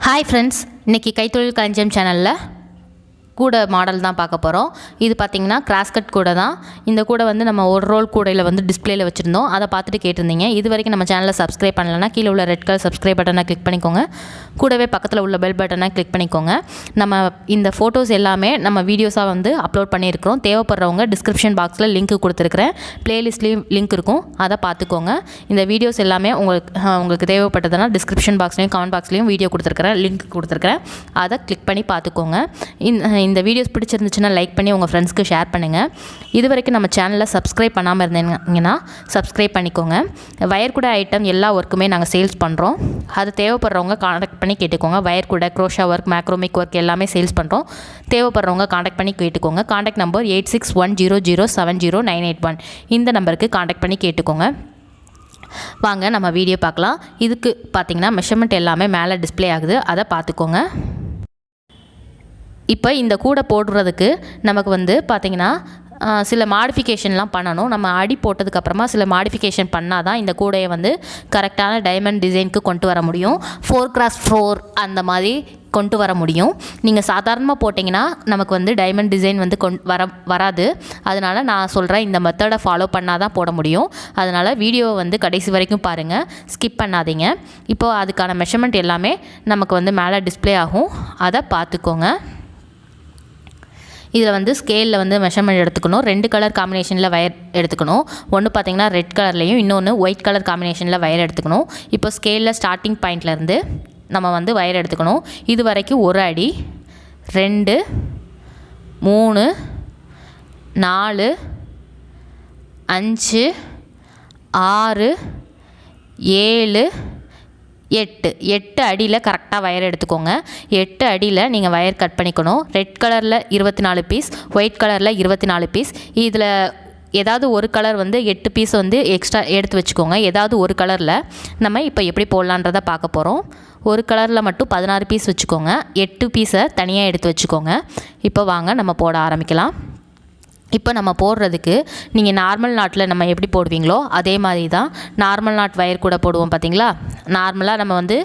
Hi friends இன்றைக்கி கைத்தொழில் களஞ்சியம் சேனலில் கூடை மாடல் தான் பார்க்க போகிறோம் இது பார்த்திங்கன்னா கிராஸ்கட் கூடை தான். இந்த கூடை வந்து நம்ம ஒரு ரோல் கூடையில் வந்து டிஸ்பிளேயில் வச்சுருந்தோம். அதை பார்த்துட்டு கேட்டிருந்தீங்க. இது வரைக்கும் நம்ம சேனலில் சப்ஸ்கிரைப் பண்ணலன்னா கீழே உள்ள ரெட் கலர் சப்ஸ்கிரைப் பட்டனை கிளிக் பண்ணிக்கோங்க. கூடவே பக்கத்தில் உள்ள பெல் பட்டனை கிளிக் பண்ணிக்கோங்க. நம்ம இந்த ஃபோட்டோஸ் எல்லாமே நம்ம வீடியோஸாக வந்து அப்லோட் பண்ணியிருக்கிறோம். தேவைப்படுறவங்க டிஸ்கிரிப்ஷன் பாக்ஸில் லிங்க் கொடுத்துருக்குறேன். ப்ளேலிஸ்ட்லேயும் லிங்க் இருக்கும். அதை பார்த்துக்கோங்க. இந்த வீடியோஸ் எல்லாமே உங்களுக்கு உங்களுக்கு தேவைப்பட்டதுன்னா டிஸ்கிரிப்ஷன் பாக்ஸ்லேயும் கமெண்ட் பாக்ஸ்லேயும் வீடியோ கொடுத்துருக்குறேன். லிங்க் கொடுத்துருக்குறேன். அதை கிளிக் பண்ணி பார்த்துக்கோங்க. இந்த இந்த வீடியோஸ் பிடிச்சிருந்துச்சுன்னா லைக் பண்ணி உங்கள் ஃப்ரெண்ட்ஸ்க்கு ஷேர் பண்ணுங்கள் இது வரைக்கும் நம்ம சேனலில் சப்ஸ்கிரைப் பண்ணாமல் இருந்தீங்கன்னா சப்ஸ்கிரைப் பண்ணிக்கோங்க. வயர் கூட ஐட்டம் எல்லா ஒர்க்குமே நாங்கள் சேல்ஸ் பண்ணுறோம் அது தேவைப்படுறவங்க காண்டாக்ட் பண்ணி கேட்டுக்கோங்க. வயர் கூட க்ரோஷா ஒர்க் மேக்ரோமிக் ஒர்க் எல்லாமே சேல்ஸ் பண்ணுறோம் தேவைப்படுறவங்க காண்டாக்ட் பண்ணி கேட்டுக்கோங்க. Contact number eight six one zero zero seven zero nine eight one இந்த நம்பருக்கு காண்டாக்ட் பண்ணி கேட்டுக்கோங்க. வாங்க நம்ம வீடியோ பார்க்கலாம். இதுக்கு பார்த்தீங்கன்னா மெஷர்மெண்ட் எல்லாமே மேலே டிஸ்ப்ளே ஆகுது. அதை பார்த்துக்கோங்க. இப்போ இந்த கூடை போடுறதுக்கு நமக்கு வந்து பார்த்திங்கன்னா சில மாடிஃபிகேஷன்லாம் பண்ணணும். நம்ம அடி போட்டதுக்கப்புறமா சில மாடிஃபிகேஷன் பண்ணால் தான் இந்த கூடையை வந்து கரெக்டான டைமண்ட் டிசைனுக்கு கொண்டு வர முடியும். ஃபோர் கிராஸ் ஃபோர் அந்த மாதிரி கொண்டு வர முடியும். நீங்கள் சாதாரணமாக போட்டிங்கன்னா நமக்கு வந்து டைமண்ட் டிசைன் வந்து கொண் வர வராது. அதனால் நான் சொல்கிறேன் இந்த மெத்தடை ஃபாலோ பண்ணால் தான் போட முடியும். அதனால் வீடியோவை வந்து கடைசி வரைக்கும் பாருங்கள் ஸ்கிப் பண்ணாதீங்க. இப்போது அதுக்கான மெஷர்மெண்ட் எல்லாமே நமக்கு வந்து மேலே டிஸ்ப்ளே ஆகும். அதை பார்த்துக்கோங்க. இதில் வந்து ஸ்கேலில் வந்து மெஷர்மெண்ட் எடுத்துக்கணும். ரெண்டு கலர் காம்பினேஷனில் வயர் எடுத்துக்கணும். ஒன்று பார்த்தீங்கன்னா ரெட் கலர்லேயும் இன்னொன்று ஒயிட் கலர் காம்பினேஷனில் வயர் எடுத்துக்கணும். இப்போ ஸ்கேலில் ஸ்டார்டிங் பாயிண்ட்லேருந்து நம்ம வந்து வயர் எடுத்துக்கணும். இது வரைக்கும் ஒரு அடி ரெண்டு மூணு நாலு அஞ்சு ஆறு ஏழு எட்டு எட்டு அடியில் கரெக்டாக வயர் எடுத்துக்கோங்க. எட்டு அடியில் நீங்கள் வயர் கட் பண்ணிக்கணும். ரெட் கலரில் இருபத்தி நாலு பீஸ் ஒயிட் கலரில் இருபத்தி நாலு பீஸ் இதில் ஏதாவது ஒரு கலர் வந்து எட்டு பீஸ் வந்து எக்ஸ்ட்ரா எடுத்து வச்சுக்கோங்க. ஏதாவது ஒரு கலரில் நம்ம இப்போ எப்படி போடலான்றதை பார்க்க போகிறோம் ஒரு கலரில் மட்டும் பதினாறு பீஸ் வச்சுக்கோங்க. எட்டு பீஸை தனியாக எடுத்து வச்சுக்கோங்க. இப்போ வாங்க நம்ம போட ஆரம்பிக்கலாம். இப்போ நம்ம போடுறதுக்கு நீங்கள் நார்மல் நாட்டில் நம்ம எப்படி போடுவீங்களோ அதே மாதிரி தான் நார்மல் நாட் வயர் கூட போடுவோம் பார்த்தீங்களா நார்மலாக நம்ம வந்து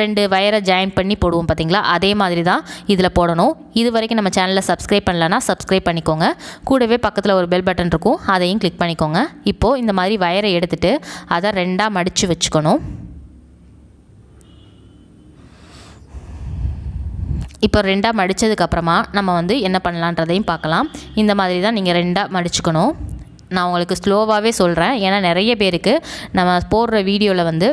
ரெண்டு வயரை ஜாயின் பண்ணி போடுவோம் பார்த்தீங்களா அதே மாதிரி தான் இதில் போடணும். இது வரைக்கும் நம்ம சேனலில் சப்ஸ்கிரைப் பண்ணலன்னா சப்ஸ்கிரைப் பண்ணிக்கோங்க. கூடவே பக்கத்தில் ஒரு பெல் பட்டன் இருக்கும். அதையும் கிளிக் பண்ணிக்கோங்க. இப்போது இந்த மாதிரி வயரை எடுத்துகிட்டு அதை ரெண்டாக மடித்து வச்சுக்கணும். இப்போ ரெண்டாக மடித்ததுக்கப்புறமா நம்ம வந்து என்ன பண்ணலான்றதையும் பார்க்கலாம். இந்த மாதிரி தான் நீங்கள் ரெண்டாக மடிச்சுக்கணும். நான் உங்களுக்கு ஸ்லோவாகவே சொல்கிறேன் ஏன்னா நிறைய பேருக்கு நம்ம போடுற வீடியோவில் வந்து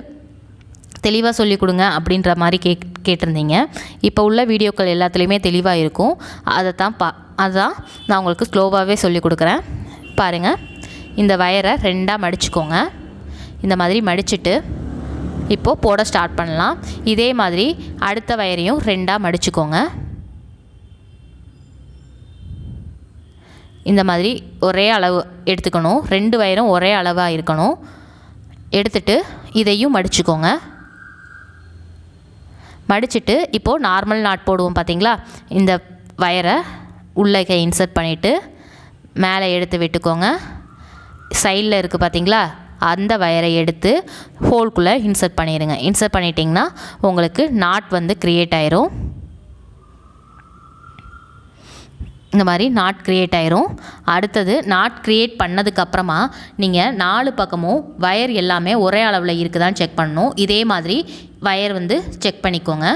தெளிவாக சொல்லிக் கொடுங்க அப்படின்ற மாதிரி கே கேட்டிருந்தீங்க. இப்போ உள்ள வீடியோக்கள் எல்லாத்துலேயுமே தெளிவாக இருக்கும். அதை தான் பா அதான் நான் உங்களுக்கு ஸ்லோவாகவே சொல்லிக் கொடுக்குறேன். பாருங்கள் இந்த வயரை ரெண்டாக மடிச்சுக்கோங்க. இந்த மாதிரி மடிச்சிட்டு இப்போது போட ஸ்டார்ட் பண்ணலாம். இதே மாதிரி அடுத்த வயரையும் ரெண்டாக மடிச்சுக்கோங்க. இந்த மாதிரி ஒரே அளவு எடுத்துக்கணும். ரெண்டு வயரும் ஒரே அளவாக இருக்கணும். எடுத்துட்டு இதையும் மடிச்சுக்கோங்க. மடிச்சிட்டு இப்போது நார்மல் நாட் போடுவோம் பார்த்தீங்களா இந்த வயரை உள்ளே இன்சர்ட் பண்ணிவிட்டு மேலே எடுத்து விட்டுக்கோங்க. சைடில் இருக்குது பார்த்தீங்களா அந்த வயரை எடுத்து ஹோல்குள்ளே இன்சர்ட் பண்ணிடுங்க இன்சர்ட் பண்ணிட்டிங்கன்னா உங்களுக்கு நாட் வந்து க்ரியேட் ஆயிரும். இந்த மாதிரி நாட் க்ரியேட் ஆயிரும். அடுத்தது நாட் க்ரியேட் பண்ணதுக்கப்புறமா நீங்கள் நாலு பக்கமும் வயர் எல்லாமே ஒரே அளவில் இருக்குதான்னு செக் பண்ணணும். இதே மாதிரி வயர் வந்து செக் பண்ணிக்கோங்க.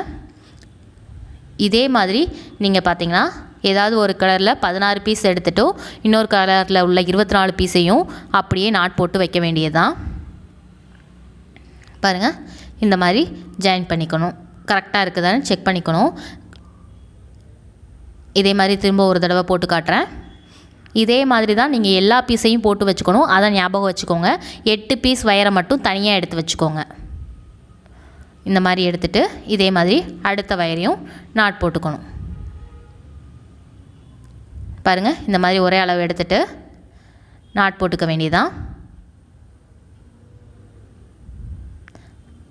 இதே மாதிரி நீங்கள் பார்த்தீங்கன்னா ஏதாவது ஒரு கலரில் பதினாறு பீஸ் எடுத்துட்டோ இன்னொரு கலரில் உள்ள இருபத்தி நாலு பீஸையும் அப்படியே நாட் போட்டு வைக்க வேண்டியதுதான். பாருங்கள் இந்த மாதிரி ஜாயின் பண்ணிக்கணும். கரெக்டாக இருக்குதான்னு செக் பண்ணிக்கணும். இதே மாதிரி திரும்ப ஒரு தடவை போட்டு காட்டுறேன். இதே மாதிரி தான் நீங்கள் எல்லா பீஸையும் போட்டு வச்சுக்கணும். அதை ஞாபகம் வச்சுக்கோங்க. எட்டு பீஸ் வயரை மட்டும் தனியாக எடுத்து வச்சுக்கோங்க. இந்த மாதிரி எடுத்துகிட்டு இதே மாதிரி அடுத்த வயரையும் நாட் போட்டுக்கணும். பாருங்கள் இந்த மாதிரி ஒரே அளவு எடுத்துட்டு நாட் போட்டுக்க வேண்டியதான்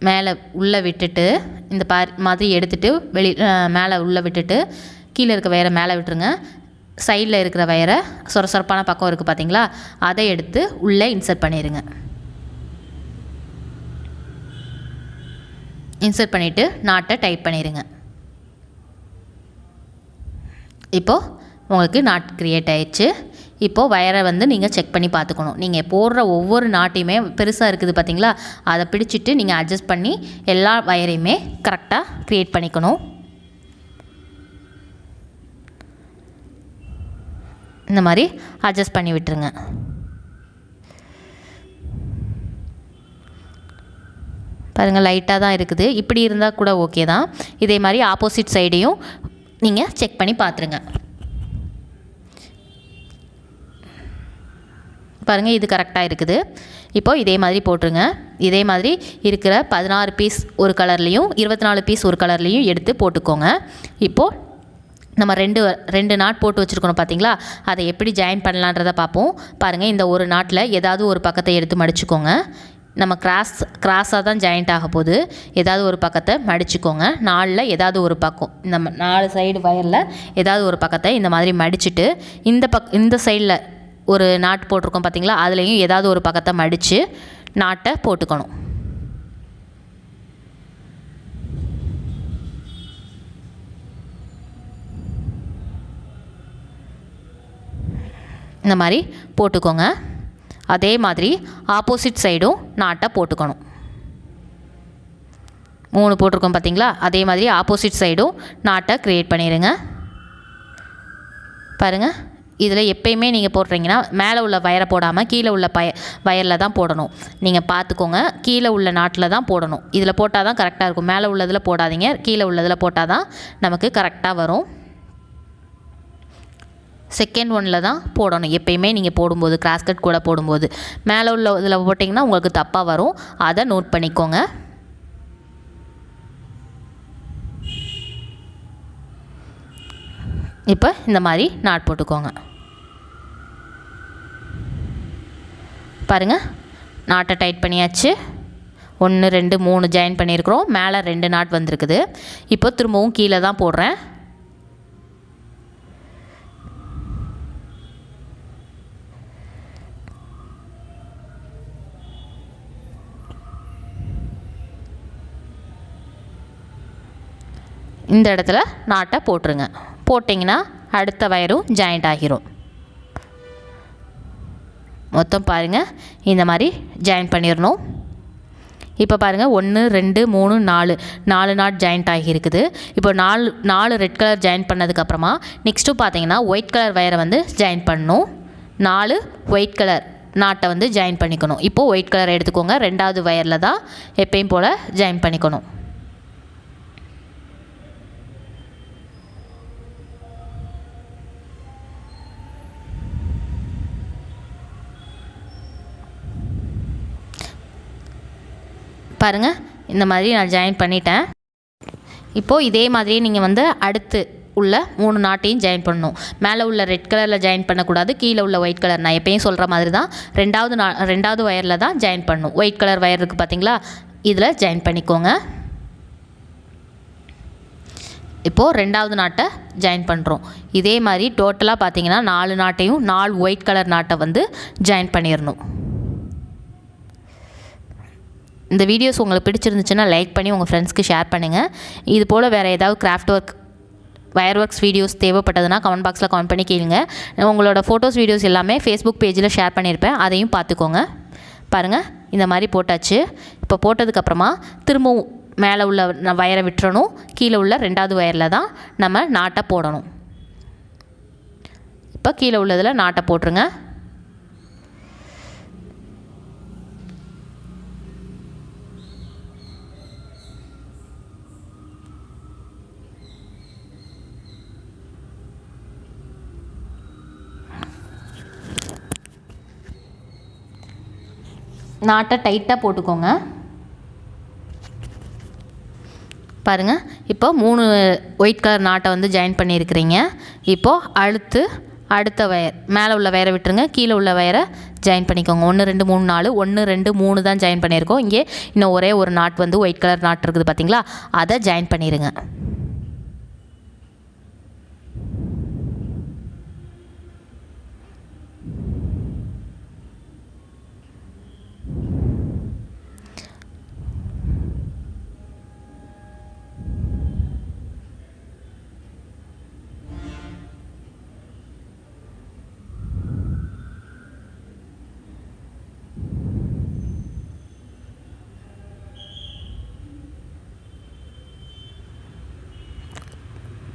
மேலே உள்ளே விட்டுட்டு இந்த பா மாதிரி எடுத்துகிட்டு வெளி மேலே உள்ளே விட்டுட்டு கீழே இருக்க வயரை மேலே விட்டுருங்க. சைடில் இருக்கிற வயரை சொர சொரப்பான பக்கம் இருக்குது பார்த்தீங்களா? அதை எடுத்து உள்ளே இன்சர்ட் பண்ணிடுங்க இன்சர்ட் பண்ணிவிட்டு நாட்டை டைப் பண்ணிடுங்க இப்போது உங்களுக்கு நாட் க்ரியேட் ஆயிடுச்சு. இப்போது வயரை வந்து நீங்கள் செக் பண்ணி பார்த்துக்கணும். நீங்கள் போடுற ஒவ்வொரு நாட்டையுமே பெருசாக இருக்குது பார்த்தீங்களா? அதை பிடிச்சிட்டு நீங்கள் அட்ஜஸ்ட் பண்ணி எல்லா வயரையுமே கரெக்டாக க்ரியேட் பண்ணிக்கணும். இந்த மாதிரி அட்ஜஸ்ட் பண்ணி விட்டுருங்க. பாருங்கள் லைட்டாக தான் இருக்குது. இப்படி இருந்தால் கூட ஓகே தான். இதே மாதிரி ஆப்போசிட் சைடையும் நீங்கள் செக் பண்ணி பார்த்துருங்க. பாருங்கள் இது கரெக்டாக இருக்குது. இப்போது இதே மாதிரி போட்டுருங்க. இதே மாதிரி இருக்கிற பதினாறு பீஸ் ஒரு கலர்லேயும் இருபத்தி நாலு பீஸ் ஒரு கலர்லேயும் எடுத்து போட்டுக்கோங்க. இப்போது நம்ம ரெண்டு ரெண்டு நாட் போட்டு வச்சுருக்கணும் பார்த்தீங்களா அதை எப்படி ஜாயின் பண்ணலான்றதை பார்ப்போம் பாருங்கள் இந்த ஒரு நாட்டில் ஏதாவது ஒரு பக்கத்தை எடுத்து மடிச்சுக்கோங்க. நம்ம கிராஸ் கிராஸாக தான் ஜாயிண்ட் ஆக போகுது. ஏதாவது ஒரு பக்கத்தை மடிச்சுக்கோங்க. நாலில் ஏதாவது ஒரு பக்கம் இந்த நாலு சைடு வயரில் ஏதாவது ஒரு பக்கத்தை இந்த மாதிரி மடிச்சுட்டு இந்த பக் இந்த சைடில் ஒரு நாட் போட்டிருக்கோம் பார்த்தீங்களா? அதுலேயும் ஏதாவது ஒரு பக்கத்தை மடித்து நாட்டை போட்டுக்கணும். இந்த மாதிரி போட்டுக்கோங்க. அதே மாதிரி ஆப்போசிட் சைடும் நாட்டை போட்டுக்கணும். மூணு போட்டிருக்கோம் பார்த்தீங்களா? அதே மாதிரி ஆப்போசிட் சைடும் நாட்டை க்ரியேட் பண்ணிடுங்க பாருங்கள் இதில் எப்பயுமே நீங்கள் போடுறீங்கன்னா மேலே உள்ள வயரை போடாமல் கீழே உள்ள பய வயரில் தான் போடணும். நீங்கள் பார்த்துக்கோங்க. கீழே உள்ள நாட்டில் தான் போடணும். இதில் போட்டால் தான் கரெக்டாக இருக்கும். மேலே உள்ளதில் போடாதீங்க. கீழே உள்ளதில் போட்டால் தான் நமக்கு கரெக்டாக வரும். செகண்ட் ஒனில் தான் போடணும். எப்பயுமே நீங்கள் போடும்போது கிராஸ்கட் கூட போடும்போது. மேலே உள்ள இதில் போட்டிங்கன்னா உங்களுக்கு தப்பாக வரும். அதை நோட் பண்ணிக்கோங்க. இப்போ இந்த மாதிரி நாட் போட்டுக்கோங்க. பாருங்கள் நாட்டை டைட் பண்ணியாச்சு. ஒன்று ரெண்டு மூணு ஜாயின் பண்ணியிருக்கிறோம். மேலே ரெண்டு நாட் வந்திருக்குது. இப்போ திரும்பவும் கீழே தான் போடுறேன். இந்த இடத்துல நாட்டை போட்டுருங்க. போட்டிங்கன்னா அடுத்த வயரும் ஜாயிண்ட் ஆகிரும். மொத்தம் பாருங்கள் இந்த மாதிரி ஜாயின் பண்ணிடணும் இப்போ பாருங்கள் ஒன்று ரெண்டு மூணு நாலு. நாலு நாட் ஜாயிண்ட் ஆகியிருக்குது. இப்போ நாலு நாலு ரெட் கலர் ஜாயின் பண்ணதுக்கப்புறமா நெக்ஸ்ட்டு பார்த்தீங்கன்னா ஒயிட் கலர் வயரை வந்து ஜாயின் பண்ணணும். நாலு ஒயிட் கலர் நாட்டை வந்து ஜாயின் பண்ணிக்கணும். இப்போது ஒயிட் கலர் எடுத்துக்கோங்க. ரெண்டாவது வயரில் தான் எப்பயும் போல் ஜாயின் பண்ணிக்கணும். பாருங்கள் இந்த மாதிரி நான் ஜாயின் பண்ணிட்டேன். இப்போது இதே மாதிரியே நீங்கள் வந்து அடுத்து உள்ள மூணு நாட்டையும் ஜாயின் பண்ணணும். மேலே உள்ள ரெட் கலரில் ஜாயின் பண்ணக்கூடாது. கீழே உள்ள ஒயிட் கலர் நான் எப்பயும் சொல்கிற மாதிரி தான். ரெண்டாவது நா ரெண்டாவது ஒயரில் தான் ஜாயின் பண்ணணும். ஒயிட் கலர் ஒயர் இருக்குது பார்த்தீங்களா இதில் ஜாயின் பண்ணிக்கோங்க. இப்போது ரெண்டாவது நாட்டை ஜாயின் பண்ணுறோம் இதே மாதிரி டோட்டலாக பார்த்தீங்கன்னா நாலு நாட்டையும் நாலு ஒயிட் கலர் நாட்டை வந்து ஜாயின் பண்ணிடணும் இந்த வீடியோஸ் உங்களுக்கு பிடிச்சிருந்துச்சுன்னா லைக் பண்ணி உங்கள் ஃப்ரெண்ட்ஸ்க்கு ஷேர் பண்ணுங்கள் இது போல் வேறு ஏதாவது craft work wire works videos தேவைப்பட்டதுன்னா comment பாக்ஸில் கமெண்ட் பண்ணி கேளுங்க. உங்களோட ஃபோட்டோஸ் வீடியோஸ் எல்லாமே ஃபேஸ்புக் பேஜில் ஷேர் பண்ணியிருப்பேன் அதையும் பார்த்துக்கோங்க. பாருங்கள் இந்த மாதிரி போட்டாச்சு. இப்போ போட்டதுக்கப்புறமா திரும்பவும் மேலே உள்ள ந- வயரை விட்டுறணும். கீழே உள்ள ரெண்டாவது வயரில் தான் நம்ம நாட்டை போடணும். இப்போ கீழே உள்ளதில் நாட்டை போட்டுருங்க. நாட்டை டைட்டாக போட்டுக்கோங்க. பாருங்கள் இப்போ மூணு ஒயிட் கலர் நாட்டை வந்து ஜாயின் பண்ணியிருக்கிறீங்க. இப்போது அடுத்து அடுத்த வயர் மேலே உள்ள வயரை விட்டுருங்க கீழே உள்ள வயரை ஜாயின் பண்ணிக்கோங்க. ஒன்று ரெண்டு மூணு நாலு ஒன்று ரெண்டு மூணு தான் ஜாயின் பண்ணியிருக்கோம். இங்கே இன்னும் ஒரே ஒரு நாட் வந்து ஒயிட் கலர் நாட் இருக்குது பார்த்தீங்களா அதை ஜாயின் பண்ணிடுங்க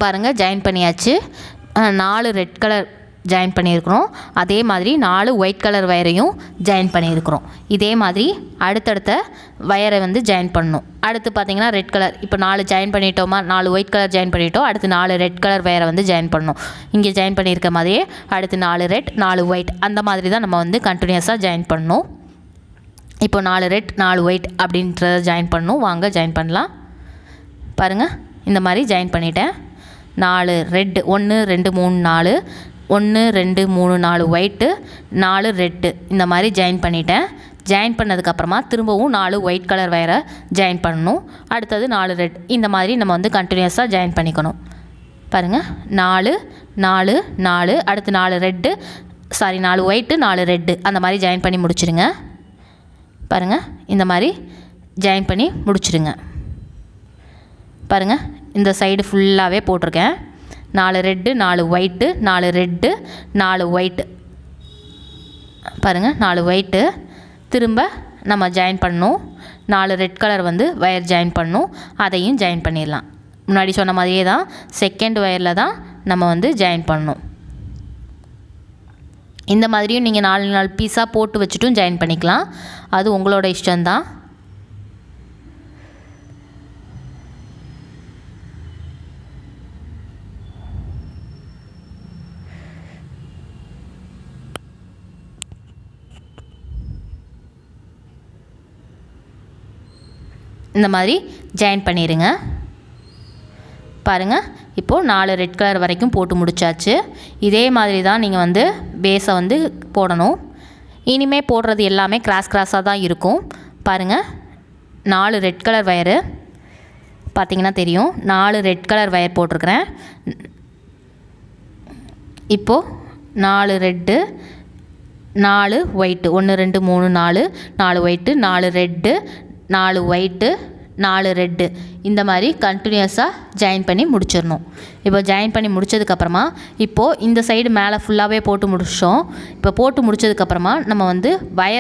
பாருங்கள் ஜாயின் பண்ணியாச்சு. நாலு ரெட் கலர் ஜாயின் பண்ணியிருக்கிறோம். அதே மாதிரி நாலு ஒயிட் கலர் வயரையும் ஜாயின் பண்ணியிருக்கிறோம். இதே மாதிரி அடுத்தடுத்த வயரை வந்து ஜாயின் பண்ணணும். அடுத்து பார்த்திங்கன்னா ரெட் கலர் இப்போ நாலு ஜாயின் பண்ணிட்டோமா? நாலு ஒயிட் கலர் ஜாயின் பண்ணிட்டோம். அடுத்து நாலு ரெட் கலர் வயரை வந்து ஜாயின் பண்ணணும். இங்கே ஜாயின் பண்ணியிருக்க மாதிரியே அடுத்து நாலு ரெட் நாலு ஒயிட் அந்த மாதிரி தான் நம்ம வந்து கண்டினியூஸாக ஜாயின் பண்ணணும். இப்போ நாலு ரெட் நாலு ஒயிட் அப்படின்றத ஜாயின் பண்ணணும். வாங்க ஜாயின் பண்ணலாம். பாருங்கள் இந்த மாதிரி ஜாயின் பண்ணிட்டேன். நாலு ரெட்டு ஒன்று ரெண்டு மூணு நாலு. ஒன்று ரெண்டு மூணு நாலு ஒயிட்டு நாலு ரெட்டு. இந்த மாதிரி ஜாயின் பண்ணிட்டேன். ஜாயின் பண்ணதுக்கப்புறமா திரும்பவும் நாலு ஒயிட் கலர் வயரை ஜாயின் பண்ணணும். அடுத்தது நாலு ரெட். இந்த மாதிரி நம்ம வந்து கண்டினியூஸாக ஜாயின் பண்ணிக்கணும். பாருங்கள் நாலு நாலு நாலு. அடுத்து நாலு ரெட்டு. சாரி நாலு ஒயிட்டு நாலு ரெட்டு. அந்த மாதிரி ஜாயின் பண்ணி முடிச்சிடுங்க பாருங்கள் இந்த மாதிரி ஜாயின் பண்ணி முடிச்சிடுங்க பாருங்கள் இந்த சைடு ஃபுல்லாகவே போட்டிருக்கேன். நாலு ரெட்டு நாலு ஒயிட்டு நாலு ரெட்டு நாலு ஒயிட்டு பாருங்கள் நாலு ஒயிட்டு திரும்ப நம்ம ஜாயின் பண்ணணும். நாலு ரெட் கலர் வந்து ஒயர் ஜாயின் பண்ணணும். அதையும் ஜாயின் பண்ணிடலாம். முன்னாடி சொன்ன மாதிரியே தான் செகண்ட் ஒயரில் தான் நம்ம வந்து ஜாயின் பண்ணணும். இந்த மாதிரியும் நீங்கள் நாலு நாலு பீஸாக போட்டு வச்சுட்டும் ஜாயின் பண்ணிக்கலாம். அது உங்களோட இஷ்டம்தான். இந்த மாதிரி ஜாயின் பண்ணிடுங்க பாருங்கள் இப்போது நாலு ரெட் கலர் வரைக்கும் போட்டு முடிச்சாச்சு. இதே மாதிரி தான் நீங்கள் வந்து பேஸை வந்து போடணும். இனிமே போடுறது எல்லாமே கிராஸ் கிராஸாக தான் இருக்கும். பாருங்கள் நாலு ரெட் கலர் வயரு பார்த்தீங்கன்னா தெரியும் நாலு ரெட் கலர் வயர் போட்டிருக்கிறேன். இப்போது நாலு ரெட்டு நாலு ஒயிட்டு ஒன்று ரெண்டு மூணு நாலு. நாலு ஒயிட்டு நாலு ரெட்டு நாலு ஒயிட்டு நாலு ரெட்டு இந்த மாதிரி கண்டினியூஸாக ஜாயின் பண்ணி முடிச்சிடணும். இப்போ ஜாயின் பண்ணி முடிச்சதுக்கப்புறமா இப்போது இந்த சைடு மேலே ஃபுல்லாகவே போட்டு முடிச்சிட்டோம் இப்போ போட்டு முடிச்சதுக்கப்புறமா நம்ம வந்து வயர்